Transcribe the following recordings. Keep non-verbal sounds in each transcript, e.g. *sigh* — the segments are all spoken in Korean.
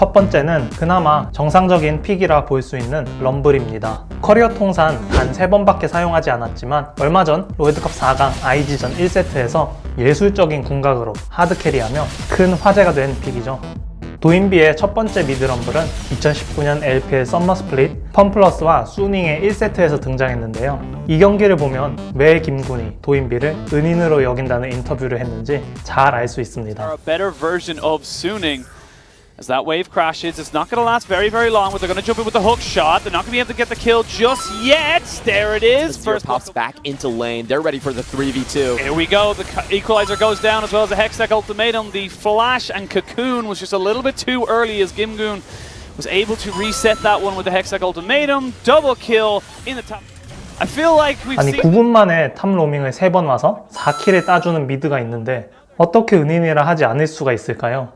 첫 번째는 그나마 정상적인 픽이라 볼 수 있는 럼블입니다. 커리어 통산 단 3번밖에 사용하지 않았지만 얼마 전 롤드컵 4강 IG전 1세트에서 예술적인 궁각으로 하드캐리하며 큰 화제가 된 픽이죠. 도인비의 첫 번째 미드럼블은 2019년 LPL 썸머 스플릿 펌플러스와 수닝의 1세트에서 등장했는데요. 이 경기를 보면 왜 김군이 도인비를 은인으로 여긴다는 인터뷰를 했는지 잘 알 수 있습니다. As that wave crashes, it's not going to last very, very long, but they're going to jump in with the hook shot. They're not going to be able to get the kill just yet. There it is. Zero First pops back into lane. They're ready for the 3v2. Here we go. The cu- equalizer goes down as well as the Hextech ultimatum. The flash and cocoon was just a little bit too early as Gimgoon was able to reset that one with the Hextech ultimatum. Double kill in the top. I feel like we've 아니 seen. 9분 만에 탑 로밍을 3번 와서 4킬을 따주는 미드가 있는데 어떻게 은인이라 하지 않을 수가 있을까요?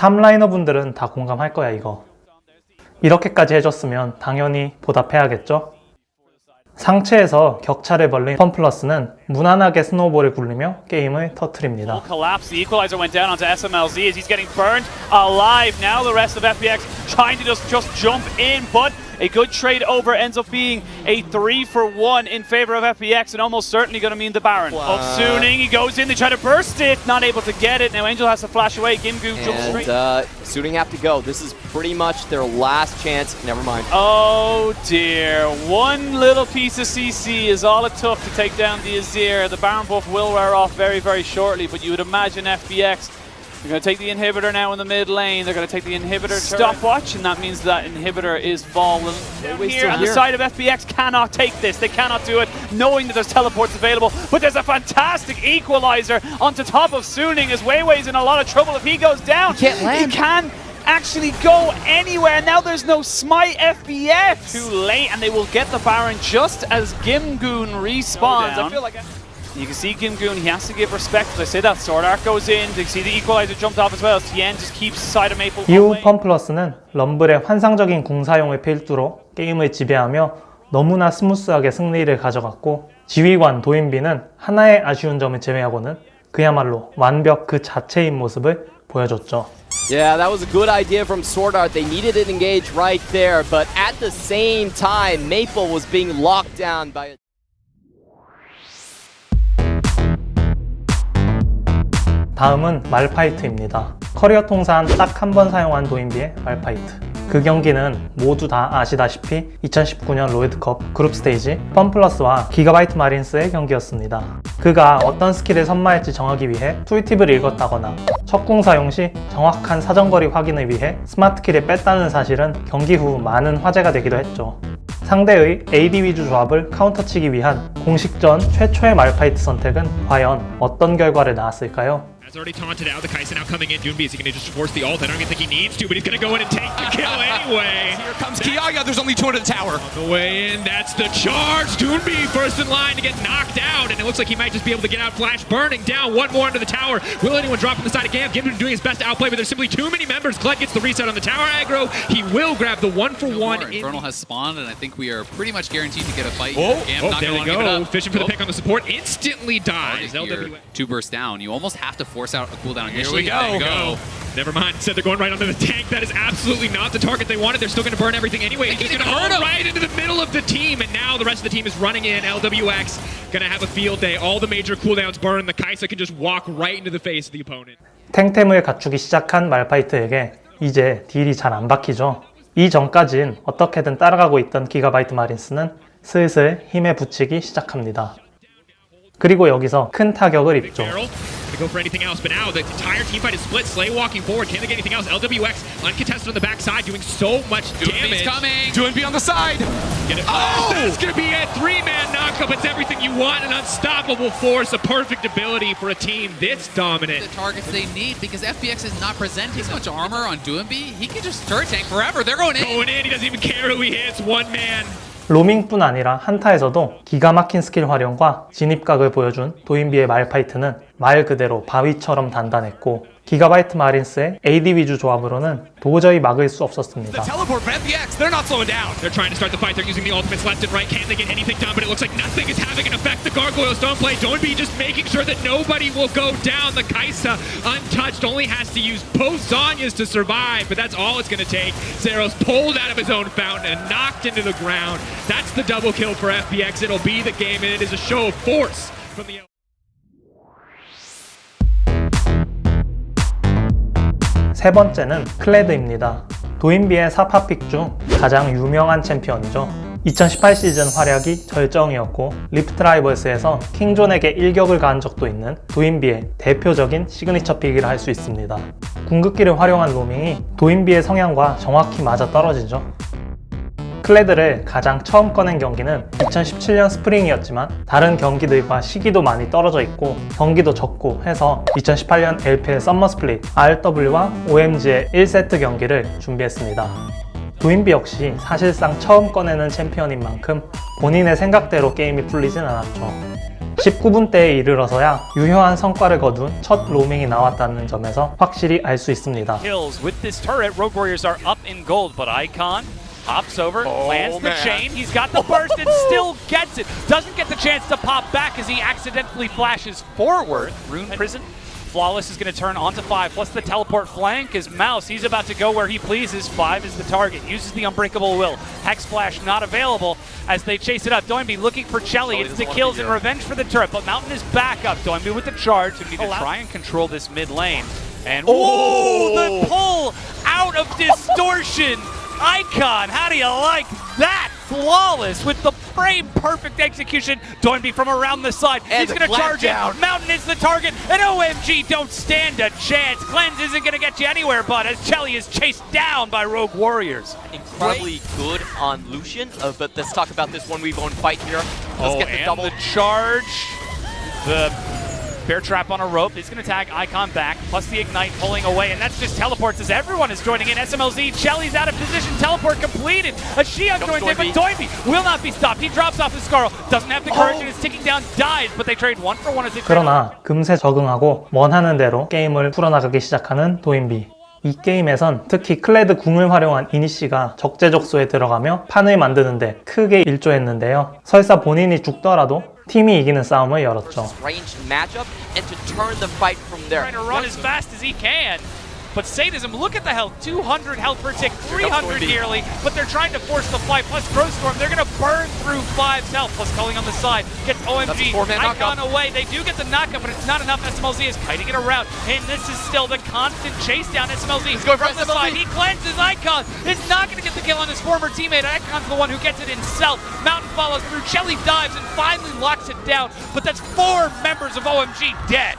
탑 라이너 분들은 다 공감할 거야 이거. 이렇게까지 해줬으면 당연히 보답해야겠죠? 상체에서 격차를 벌린 펌플러스는 무난하게 스노우볼을 굴리며 게임을 터트립니다. A good trade over ends up being a three for one in favor of FPX and almost certainly going to mean the Baron. Of Suning, he goes in, they try to burst it, not able to get it. Now Angel has to flash away. Jumps And straight. uh, Suiting have to go. This is pretty much their last chance. Never mind. Oh dear. One little piece of CC is all it took to take down the Azir. The Baron buff will wear off very, very shortly, but you would imagine FBX. They're going to take the inhibitor now in the mid lane. They're going to take the inhibitor stopwatch, and that means that inhibitor is fallen. Down waste here, it and the side of FBX cannot take this. They cannot do it, knowing that there's teleports available. But there's a fantastic equalizer onto top of Suning as Weiwei's in a lot of trouble if he goes down. He can't land. He can actually go anywhere. Now there's no smite FBX. Too late, and they will get the Baron just as Gimgoon respawns. I feel like. You can see Gimgoon, he has to give respect. As I say that, Sword Art goes in. You can see the Equalizer jumped off as well. Tien just keeps side of Maple 이후. 펌플러스는 럼블의 환상적인 궁사용을 필두로 게임을 지배하며 너무나 스무스하게 승리를 가져갔고 지휘관 도인비는 하나의 아쉬운 점을 제외하고는 그야말로 완벽 그 자체인 모습을 보여줬죠. Yeah, that was a good idea from Sword Art. They needed an engage right there, but at the same time, Maple was being locked down by. 다음은 말파이트입니다. 커리어 통산 딱 한 번 사용한 도인비의 말파이트. 그 경기는 모두 다 아시다시피 2019년 롤드컵 그룹 스테이지 펌플러스와 기가바이트 마린스의 경기였습니다. 그가 어떤 스킬을 선마할지 정하기 위해 툴팁을 읽었다거나 첫궁 사용 시 정확한 사정거리 확인을 위해 스마트 킬을 뺐다는 사실은 경기 후 많은 화제가 되기도 했죠. 상대의 AD 위주 조합을 카운터치기 위한 공식전 최초의 말파이트 선택은 과연 어떤 결과를 낳았을까요? Has already taunted out the Kaisa now coming in. Doomby is he going to just force the ult? I don't even think he needs to, but he's going to go in and take the kill *laughs* anyway. Here comes Kiaga. There's only two in the tower. On the way in, that's the charge. Doomby first in line to get knocked out, and it looks like he might just be able to get out. Flash burning down. One more into the tower. Will anyone drop from the side of Gam? Gibbon doing his best to outplay, but there's simply too many members. Kled gets the reset on the tower aggro. He will grab the one for one. More. in- Infernal has spawned, and I think we are pretty much guaranteed to get a fight. Oh, here. Gam oh, there gonna we wanna give it go. Fishing for the Oh, pick on the support. Instantly dies. target here. Two bursts down. You almost have to force out a cooldown Here initially. we There you go. go. Never mind. Said they're going right onto the tank. That is absolutely not the target they wanted. They're still going to burn everything anyway. They He's going to him. right into the middle of the team, and now the rest of the team is running in. LWX going to have a field day. All the major cooldowns burn. The Kaisa can just walk right into the face of the opponent. 탱템을 갖추기 시작한 말파이트에게 이제 딜이 잘 안 박히죠. 이 전까진 어떻게든 따라가고 있던 기가바이트 마린스는 슬슬 힘에 붙이기 시작합니다. 그리고 여기서 큰 타격을 입죠. Barrel. Gonna go for anything else, but now the entire team fight is split. Slay walking forward. Can they get anything else? LWX uncontested on the backside, doing so much Doomy's damage. coming. Doing B on the side. Get it. Oh! That's gonna be a three-man knockup. It's everything you want. An unstoppable force, a perfect ability for a team this dominant. The targets they need because FBX is not presenting much armor on Doomby. He can just turret tank forever. They're going in. Going in, he doesn't even care who he hits. One man. 로밍뿐 아니라 한타에서도 기가 막힌 스킬 활용과 진입각을 보여준 도인비의 말파이트는 말 그대로 바위처럼 단단했고 기가바이트 마린스의 AD 위주 조합으로는 도저히 막을 수 없었습니다. 세 번째는 클레드입니다. 도인비의 4파픽 중 가장 유명한 챔피언이죠. 2018 시즌 활약이 절정이었고 리프트 라이벌스에서 킹존에게 일격을 가한 적도 있는 도인비의 대표적인 시그니처 픽이라 할 수 있습니다. 궁극기를 활용한 로밍이 도인비의 성향과 정확히 맞아 떨어지죠. 클레드를 가장 처음 꺼낸 경기는 2017년 스프링이었지만 다른 경기들과 시기도 많이 떨어져 있고 경기도 적고 해서 2018년 LPL 썸머 스플릿 RW와 OMG의 1세트 경기를 준비했습니다. 도인비 역시 사실상 처음 꺼내는 챔피언인 만큼 본인의 생각대로 게임이 풀리진 않았죠. 19분 대에 이르러서야 유효한 성과를 거둔 첫 로밍이 나왔다는 점에서 확실히 알 수 있습니다. Kills with this turret. Rogue Warriors are up in gold, but Icon hops over, lands the man. chain. He's got the burst and *laughs* still gets it. Doesn't get the chance to pop back as he accidentally flashes forward. Rune Prison. Flawless is going to turn onto five, plus the teleport flank is Mouse. He's about to go where he pleases. Five is the target. Uses the Unbreakable Will. Hex Flash not available as they chase it up. Doinby looking for Chelly. It's the kills and revenge for the turret, but Mountain is back up. Doinby with the charge. We need to try and control this mid lane. And oh, the pull out of distortion. Icon, how do you like that? Flawless with the frame perfect execution. Doinby from around the side. And He's going to charge down. it. Mountain is the target, and OMG don't stand a chance. Cleanse isn't going to get you anywhere, but as Chelly is chased down by Rogue Warriors. incredibly good on Lucian. Uh, but let's talk about this one we've own fight here. Let's oh, get the and double. the charge. The bear trap on a rope. He's going to tag Icon back, plus the ignite pulling away, and that's just teleports as everyone is joining in. SMLZ, Shelly's out of position. Teleport completed. A Shion joins in, but. Doinby will not be stopped. He drops off his Scarl. Doesn't have the courage Oh. and is ticking down. Dies, but they trade one for one as they. 그러나 금세 적응하고 원하는 대로 게임을 풀어나가기 시작하는 도인비. 이 게임에선 특히 클레드 궁을 활용한 이니시가 적재적소에 들어가며 판을 만드는데 크게 일조했는데요. 설사 본인이 죽더라도 팀이 이기는 싸움을 열었죠. Ranged matchup and to turn the fight from there. trying to run as fast as he can. But Sadism, look at the health. 200 health per tick, 300 Doinby. yearly. But they're trying to force the fight. Plus Growth Storm, they're going to burn through Five's health. Plus Culling on the side. Gets OMG. Icon away. They do get the knockup, but it's not enough. SMLZ is kiting it around. And this is still the constant chase down SMLZ. He's going from the side. He cleanses Icon. Is not going to get the kill on his former teammate. Icon's the one who gets it himself. Mountain follows through. Shelly dives and finally locks it down. But that's four members of OMG dead.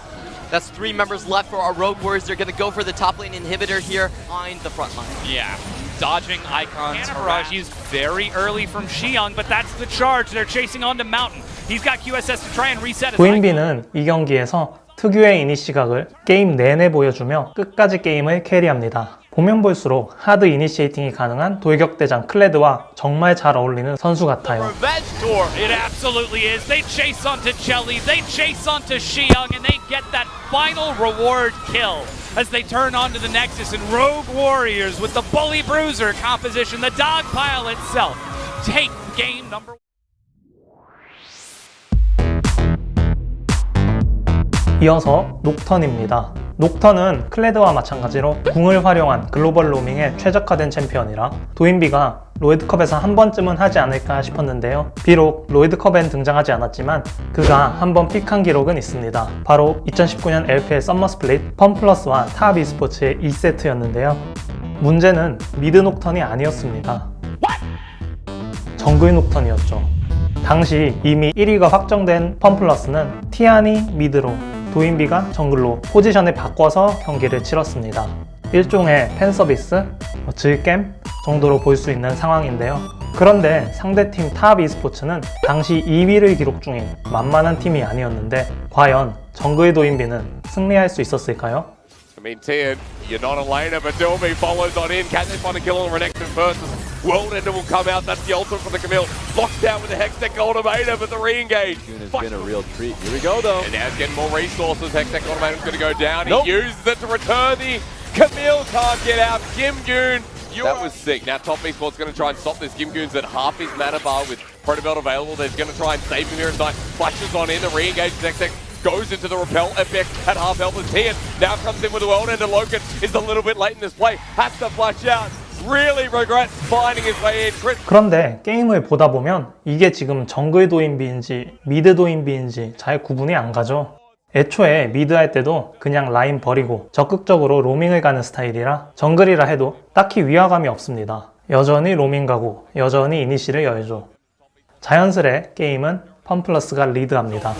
That's three members left for our Rogue Warriors. They're going to go for the top lane inhibitor here behind the front line. Yeah, dodging icons. Barrage used very early from Xiong, but that's the charge. They're chasing onto Mountain. He's got QSS to try and reset his 도인비는 이 경기에서 특유의 이니 시각을 게임 내내 보여주며 끝까지 게임을 캐리합니다. 보면 볼수록 하드 이니시에이팅이 가능한 돌격대장 클레드와 정말 잘 어울리는 선수 같아요. Revenge Tour. It absolutely is. They chase onto Chelly, they chase onto Xiong, and they get that final reward kill as they turn onto the Nexus and Rogue Warriors with the Bully Bruiser composition, the dog pile itself. Take game number 이어서 녹턴입니다. 녹턴은 클레드와 마찬가지로 궁을 활용한 글로벌 로밍에 최적화된 챔피언이라 도인비가 로이드컵에서 한 번쯤은 하지 않을까 싶었는데요. 비록 로이드컵엔 등장하지 않았지만 그가 한 번 픽한 기록은 있습니다. 바로 2019년 LPL 썸머 스플릿 펌플러스와 탑 e스포츠의 2세트였는데요. 문제는 미드 녹턴이 아니었습니다. 정글 녹턴이었죠. 당시 이미 1위가 확정된 펌플러스는 티아니 미드로 도인비가 정글로 포지션을 바꿔서 경기를 치렀습니다. 일종의 팬 서비스, 뭐 즐겜 정도로 볼 수 있는 상황인데요. 그런데 상대팀 탑 e스포츠는 당시 2위를 기록 중인 만만한 팀이 아니었는데 과연 정글 도인비는 승리할 수 있었을까요? I mean, Tian, you're not a laner, but Domi follows on in. Can they find a kill on Renekton first? World Ender will come out. That's the ultimate from the Camille. Locks down with the Hextech Ultimatum, but the re-engage. has been a real treat. Here we go, though. And now he's getting more resources. Hextech Ultimatum's going to go down. Nope. He uses it to return the Camille can't get out. Gimgoon. That was sick. Now Top Esports going to try and stop this. Gimgoon's at half his mana bar with Protobelt available. They're going to try and save him here Knight flashes on in. The re-engage Hextech goes into the repel effect at half health as Tian now comes in with the world ender. Logan is a little bit late in this play. Has to flash out. 그런데 게임을 보다 보면 이게 지금 정글 도인비인지 미드 도인비인지 잘 구분이 안 가죠. 애초에 미드 할 때도 그냥 라인 버리고 적극적으로 로밍을 가는 스타일이라 정글이라 해도 딱히 위화감이 없습니다. 여전히 로밍 가고 여전히 이니시를 열죠. 자연스레 게임은 펌플러스가 리드합니다.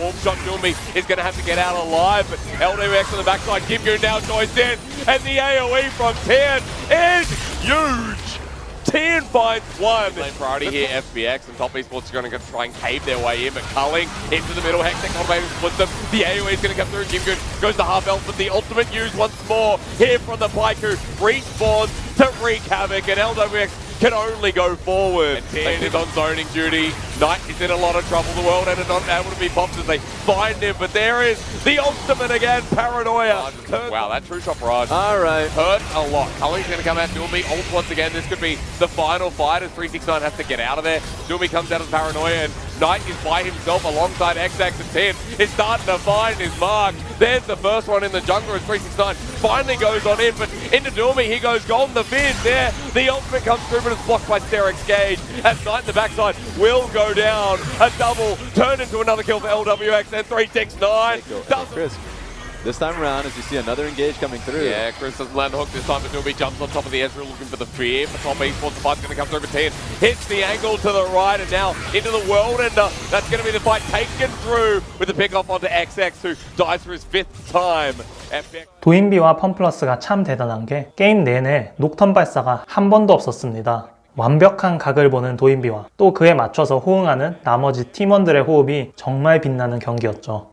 huge 10 5 1. Lane priority here, FBX and Top Esports are going to try and cave their way in, but Culling into the middle, Hexic on splits them. The AoE is going to come through, Jim Good goes to half health, but the ultimate use once more here from the Paiku respawns to wreak havoc, and LWX can only go forward. And Tian is on zoning duty. Knight is in a lot of trouble. The world ended not able to be popped as they find him, but there is the ultimate again, Paranoia. Wow, that true shot barrage All right. hurt a lot. Culling's going to come out. Doomy ult once again. This could be the final fight as 369 has to get out of there. Doomy comes out of Paranoia and Knight is by himself alongside XX and 10. Is starting to find his mark. There's the first one in the jungle as 369 finally goes on in, but into Doomy he goes golden. The Fizz there. The ultimate comes through, but it's blocked by Sterex Gage. As Knight in the backside will go down. A double turned into another kill for LWX and 369. Go. Doesn't this time around, as you see another engage coming through. yeah, Chris doesn't land the hook this time, but Newbie jumps on top of the Ezreal looking for the fear. For top esports, the fight's going to come through for 10. Hits the angle to the right and now into the world ender. That's going to be the fight taken through with the pick off onto XX who dies for his fifth time. FX. 도인비와 펌플러스가 참 대단한 게 게임 내내 녹턴 발사가 한 번도 없었습니다. 완벽한 각을 보는 도인비와 또 그에 맞춰서 호응하는 나머지 팀원들의 호흡이 정말 빛나는 경기였죠.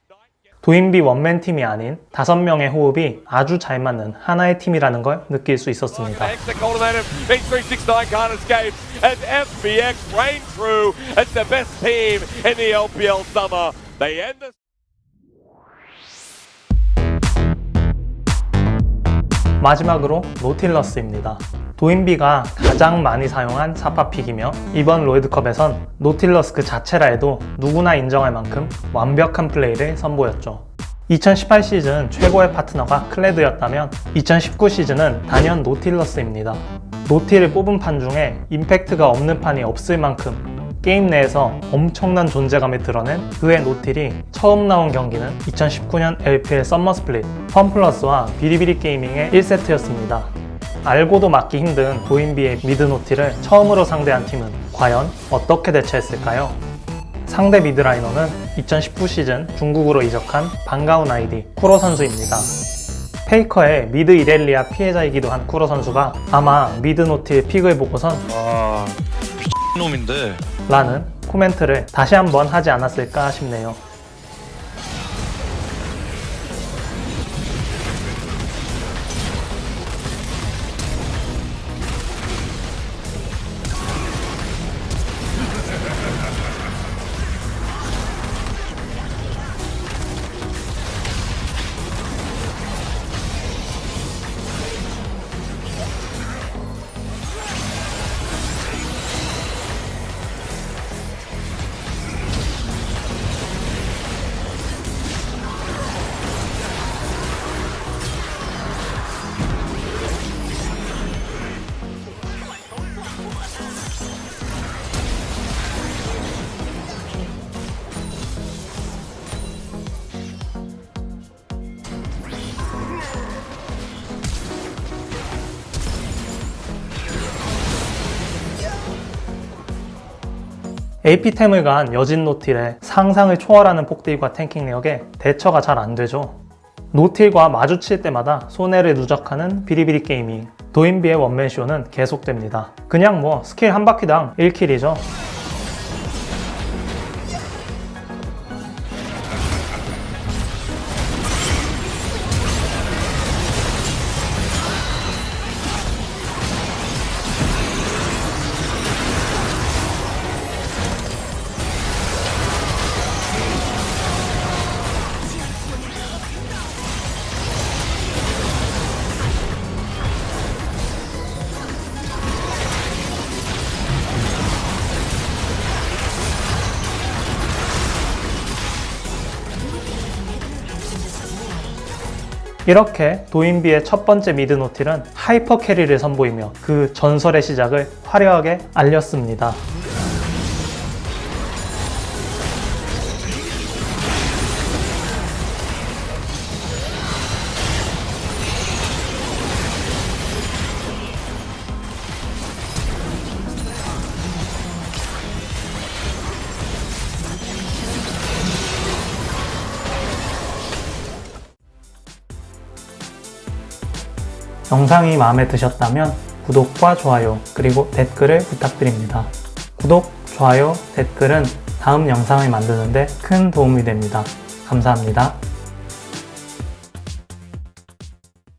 도인비 원맨 팀이 아닌 다섯 명의 호흡이 아주 잘 맞는 하나의 팀이라는 걸 느낄 수 있었습니다. XX ultimatum means 369 can't escape as FBX reign through as the best team in the LPL summer. They end the 마지막으로 노틸러스입니다. 도인비가 가장 많이 사용한 사파픽이며 이번 롤드컵에선 노틸러스 그 자체라 해도 누구나 인정할 만큼 완벽한 플레이를 선보였죠. 2018 시즌 최고의 파트너가 클레드였다면 2019 시즌은 단연 노틸러스입니다. 노틸을 뽑은 판 중에 임팩트가 없는 판이 없을 만큼 게임 내에서 엄청난 존재감을 드러낸 그의 노틸이 처음 나온 경기는 2019년 LPL 썸머 스플릿 펌플러스와 비리비리 게이밍의 1세트였습니다. 알고도 막기 힘든 도인비의 미드 노틸을 처음으로 상대한 팀은 과연 어떻게 대처했을까요? 상대 미드라이너는 2019 시즌 중국으로 이적한 반가운 아이디 쿠로 선수입니다. 페이커의 미드 이렐리아 피해자이기도 한 쿠로 선수가 아마 미드 노틸 픽을 보고선 아, 놈인데. 라는 코멘트를 다시 한번 하지 않았을까 싶네요. AP템을 간 여진 노틸의 상상을 초월하는 폭딜과 탱킹력에 대처가 잘 안 되죠. 노틸과 마주칠 때마다 손해를 누적하는 비리비리 게이밍. 도인비의 원맨쇼는 계속됩니다. 그냥 뭐 스킬 한 바퀴당 1킬이죠. 이렇게 도인비의 첫 번째 미드 노틸은 하이퍼 캐리를 선보이며 그 전설의 시작을 화려하게 알렸습니다. 영상이 마음에 드셨다면 구독과 좋아요 그리고 댓글을 부탁드립니다. 구독, 좋아요, 댓글은 다음 영상을 만드는데 큰 도움이 됩니다. 감사합니다.